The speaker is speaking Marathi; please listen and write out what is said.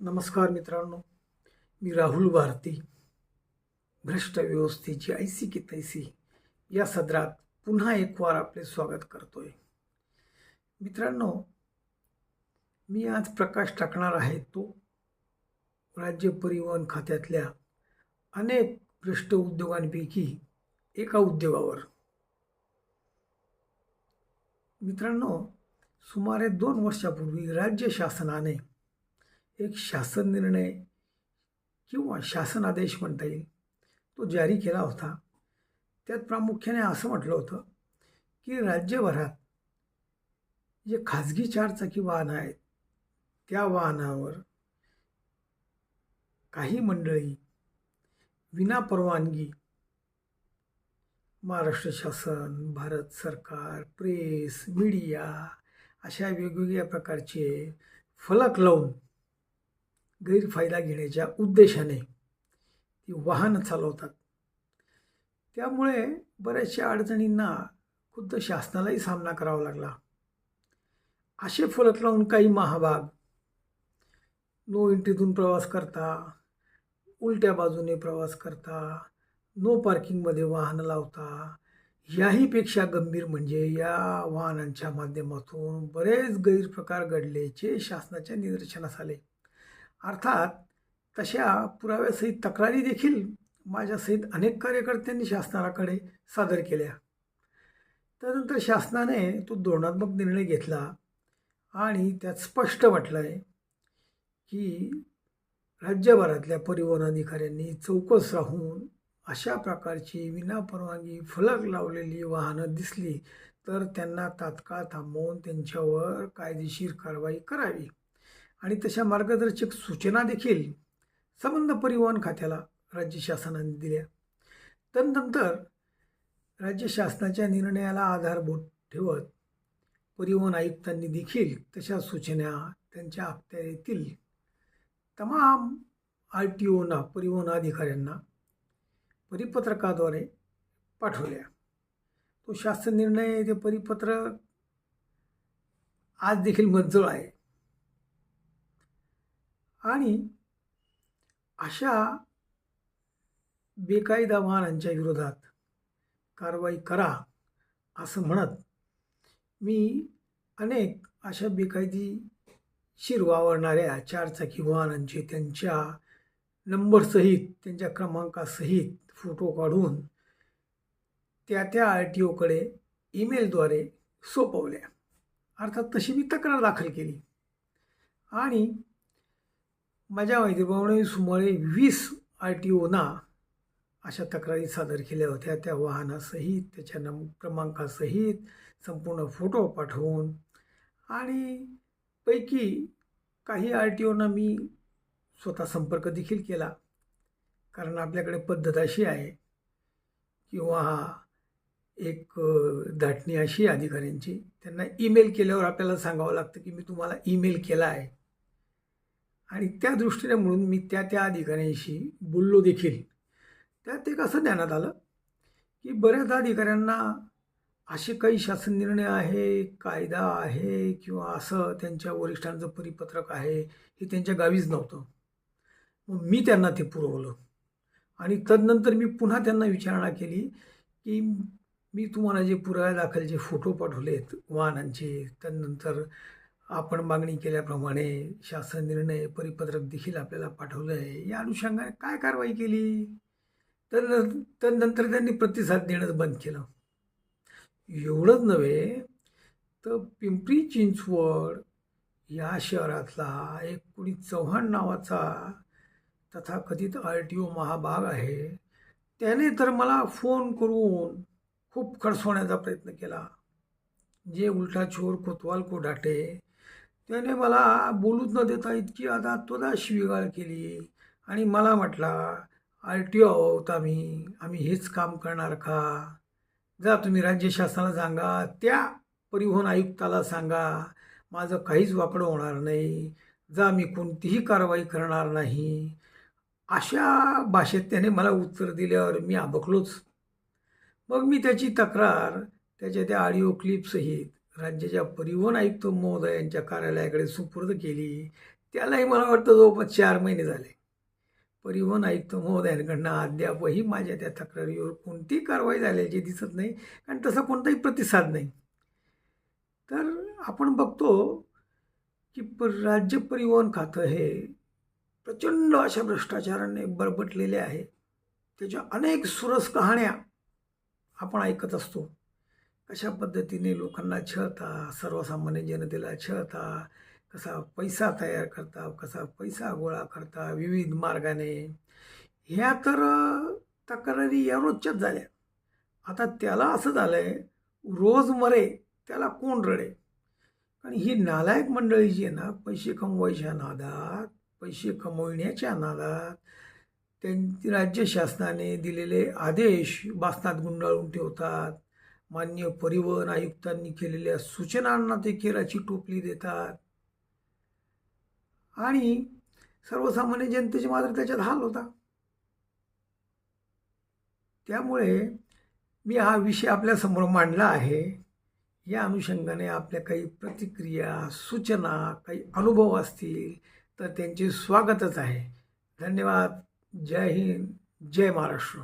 नमस्कार मित्रांनो मी राहुल भारती. भ्रष्ट व्यवस्थेची ऐसी की तैसी या सदरात पुन्हा एक वार आपले स्वागत करतोय. मित्रांनो मी आज प्रकाश टाकणार आहे तो राज्य परिवहन खात्यातल्या अनेक भ्रष्ट उद्योगांपैकी एका उद्योगावर. मित्रांनो सुमारे दोन वर्षापूर्वी राज्य शासनाने एक शासन निर्णय किंवा शासन आदेश म्हणता येईल तो जारी केला होता. त्यात प्रामुख्याने असं म्हटलं होतं की राज्यभरात जे खाजगी चारचाकी वाहनं आहेत त्या वाहनावर काही मंडळी विना परवानगी महाराष्ट्र शासन भारत सरकार प्रेस मीडिया अशा वेगवेगळ्या प्रकारचे फलक लावून गैरफायदा घेण्याच्या उद्देशाने ती वाहनं चालवतात. त्यामुळे बऱ्याचशा अडचणींना खुद्द शासनालाही सामना करावा लागला. असे फलक लावून काही महाभाग. नो एंट्रीतून प्रवास करता उलट्या बाजूने प्रवास करता नो पार्किंगमध्ये वाहनं लावता याहीपेक्षा गंभीर म्हणजे या वाहनांच्या माध्यमातून बरेच गैरप्रकार घडल्याचे शासनाच्या निदर्शनास आले. अर्थात तशा पुराव्यासहित तक्रारी देखील माझ्यासहित अनेक कार्यकर्त्यांनी शासनाकडे सादर केल्या. त्यानंतर शासनाने तो धोरणात्मक निर्णय घेतला आणि त्यात स्पष्ट म्हटलं आहे की राज्यभरातल्या परिवहन अधिकाऱ्यांनी चौकस राहून अशा प्रकारची विनापरवानगी फलक लावलेली वाहनं दिसली तर त्यांना तात्काळ थांबवून त्यांच्यावर कायदेशीर कारवाई करावी. आणि तशा मार्गदर्शक सूचना देखील संबंध परिवहन खात्याला राज्य शासनाने दिल्या. तदनंतर राज्य शासनाच्या निर्णयाला आधारभूत ठेवत परिवहन आयुक्तांनी देखील तशा सूचना त्यांच्या अखत्यारीतील तमाम आर टी ओना परिवहन अधिकाऱ्यांना परिपत्रकाद्वारे पाठवल्या. तो शासन निर्णय ते परिपत्रक आज देखील मंजूळ आहे. आणि अशा बेकायदा वाहनांच्या विरोधात कारवाई करा असं म्हणत मी अनेक अशा बेकायदेशीर वावरणाऱ्या चारचाकी वाहनांचे त्यांच्या नंबरसहित त्यांच्या क्रमांकासहित फोटो काढून त्या त्या आर टी ओकडे ईमेलद्वारे सोपवल्या. अर्थात तशी मी तक्रार दाखल केली. आणि माझ्या माहितीप्रमाणे सुमारे वीस आर टी ओना अशा तक्रारी सादर केल्या होत्या. त्या वाहनासहित त्याच्या नम क्रमांकासहित संपूर्ण फोटो पाठवून आणि पैकी काही आर टी ओना मी स्वतः संपर्क देखील केला. कारण आपल्याकडे पद्धत अशी आहे किंवा एक धाटणी अशी अधिकाऱ्यांची. त्यांना ईमेल केल्यावर आपल्याला सांगावं लागतं की मी तुम्हाला ईमेल केला आहे. आणि त्या दृष्टीने म्हणून मी त्या त्या अधिकाऱ्यांशी बोललो देखील. त्यात एक असं ध्यानात आलं की बऱ्याचदा अधिकाऱ्यांना असे काही शासन निर्णय आहे कायदा आहे किंवा असं त्यांच्या वरिष्ठांचं परिपत्रक आहे हे त्यांच्या गावीच नव्हतं. मग मी त्यांना ते पुरवलं. आणि तदनंतर मी पुन्हा त्यांना विचारणा केली की मी तुम्हाला जे पुराव्या दाखल जे फोटो पाठवलेत वाहनांचे त्यानंतर आपण मागणी केल्याप्रमाणे शासन निर्णय परिपत्रक देखील आपल्याला पाठवलं आहे. या अनुषंगाने काय कारवाई केली? तर तर नंतर त्यांनी प्रतिसाद देणंच बंद केलं. एवढंच नव्हे तर पिंपरी चिंचवड या शहरातला एक कुणी चव्हाण नावाचा तथाकथित आर टी ओ महाभाग आहे. त्याने तर मला फोन करून खूप खडसवण्याचा प्रयत्न केला. जे उलटा चोर कोतवाल कोडाटे त्याने मला बोलूच न देता इतकी आता त्वदा शिवीगाळ केली. आणि मला म्हटला आर टी ओ आहोत आम्ही आम्ही हेच काम करणार का? जा तुम्ही राज्य शासनाला सांगा. त्या परिवहन आयुक्ताला सांगा. माझं काहीच वाकडं होणार नाही. जा मी कोणतीही कारवाई करणार नाही. अशा भाषेत त्याने मला उत्तर दिल्यावर मी आबकलोच. मग मी त्याची तक्रार त्याच्या त्या ऑडिओ क्लिपसहित राज्याच्या परिवहन आयुक्त महोदयांच्या कार्यालयाकडे सुपूर्द केली. त्यालाही मला वाटतं जवळपास चार महिने झाले. परिवहन आयुक्त महोदयांकडनं अद्यापही माझ्या त्या तक्रारीवर कोणतीही कारवाई झाल्याची दिसत नाही कारण तसा कोणताही प्रतिसाद नाही. तर आपण बघतो की पर राज्य परिवहन खातं हे प्रचंड अशा भ्रष्टाचाराने बरबटलेले आहे. त्याच्या अनेक सुरस कहाण्या आपण ऐकत असतो. कशा पद्धतीने लोकांना छळता? सर्वसामान्य जनतेला छळता? कसा पैसा तयार करता? कसा पैसा गोळा करता? विविध मार्गाने? ह्या तर तक्रारी या रोजच्याच झाल्या. आता त्याला असं झालं आहे रोज मरे त्याला कोण रडे? कारण ही नालायक मंडळी जी आहे ना पैसे कमवायच्या नादात पैसे कमविण्याच्या नादात त्यांची राज्य शासनाने दिलेले आदेश बासनात गुंडाळून ठेवतात. मान्य परिवहन आयुक्तांनी केलेल्या सूचनांना ते केराची टोपली देतात. आणि सर्वसामान्य जनतेचे मात्र त्याच्यात हाल होता. त्यामुळे मी हा विषय आपल्यासमोर मांडला आहे. या अनुषंगाने आपल्या काही प्रतिक्रिया सूचना काही अनुभव असतील तर त्यांचे स्वागतच आहे. धन्यवाद. जय हिंद. जय महाराष्ट्र.